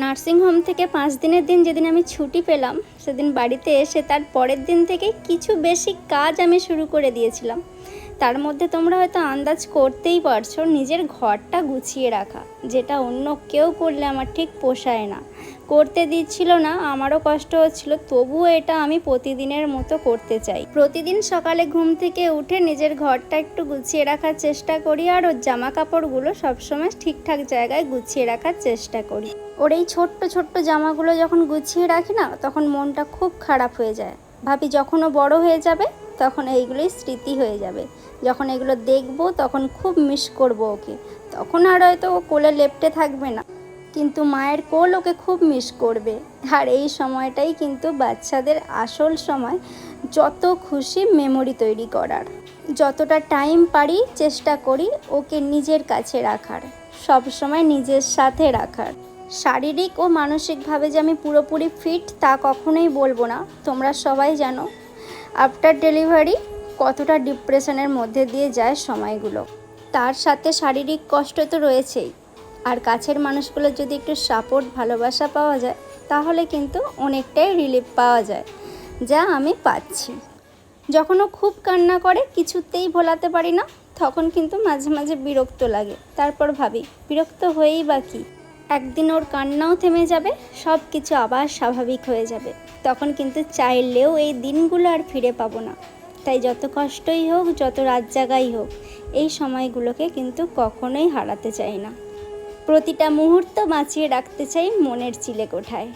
Nursing home থেকে পাঁচ দিনের দিন যেদিন আমি ছুটি পেলাম, সেদিন বাড়িতে এসে তার পরের দিন থেকে কিছু বেশি কাজ আমি শুরু করে দিয়েছিলাম। তার মধ্যে তোমরা হয়তো আন্দাজ করতেই পারছ নিজের ঘরটা গুছিয়ে রাখা, যেটা অন্য কেউ করলে আমার ঠিক পোষায় না। করতে দিচ্ছিল না, আমারও কষ্ট হচ্ছিল, তবুও এটা আমি প্রতিদিনের মতো করতে চাই। প্রতিদিন সকালে ঘুম থেকে উঠে নিজের ঘরটা একটু গুছিয়ে রাখার চেষ্টা করি আর ওর জামা কাপড়গুলো সবসময় ঠিকঠাক জায়গায় গুছিয়ে রাখার চেষ্টা করি। ওর এই ছোট্ট ছোট্ট জামাগুলো যখন গুছিয়ে রাখি না, তখন মনটা খুব খারাপ হয়ে যায়। ভাবি, যখন ও বড় হয়ে যাবে তখন এইগুলোই স্মৃতি হয়ে যাবে। যখন এগুলো দেখব, তখন খুব মিস করব ওকে। তখন আর হয়তো ও কোলে লেপটে থাকবে না। কিন্তু মায়ের কোল ওকে খুব মিস করবে। আর এই সময়টাই কিন্তু বাচ্চাদের আসল সময়, যত খুশি মেমোরি তৈরি করার। যতটা টাইম পারি, চেষ্টা করি ওকে নিজের কাছে রাখার। সব সময় নিজের সাথে রাখার। শারীরিক ও মানসিকভাবে যে আমি পুরোপুরি ফিট তা কখনোই বলব না। তোমরা সবাই জানো আফটার ডেলিভারি কতটা ডিপ্রেশনের মধ্যে দিয়ে যায় সময়গুলো? তার সাথে শারীরিক কষ্ট তো রয়েছেই। আর কাছের মানুষগুলোর যদি একটু সাপোর্ট ভালোবাসা পাওয়া যায়, তাহলে কিন্তু অনেকটাই রিলিফ পাওয়া যায়, যা আমি পাচ্ছি। যখন ও খুব কান্না করে, কিছুতেই ভোলাতে পারি না, তখন কিন্তু মাঝে মাঝে বিরক্ত লাগে। তারপর ভাবি, বিরক্ত হয়েই বা কী? একদিন ওর কান্নাও থেমে যাবে, সব কিছু আবার স্বাভাবিক হয়ে যাবে। তখন কিন্তু চাইলেও এই দিনগুলো আর ফিরে পাবো না। তাই যত কষ্টই হোক, যত রাত জাগাই হোক, এই সময়গুলোকে কিন্তু কখনোই হারাতে চাই না। প্রতিটা মুহূর্ত বাঁচিয়ে রাখতে চাই মনের চিলে কোঠায়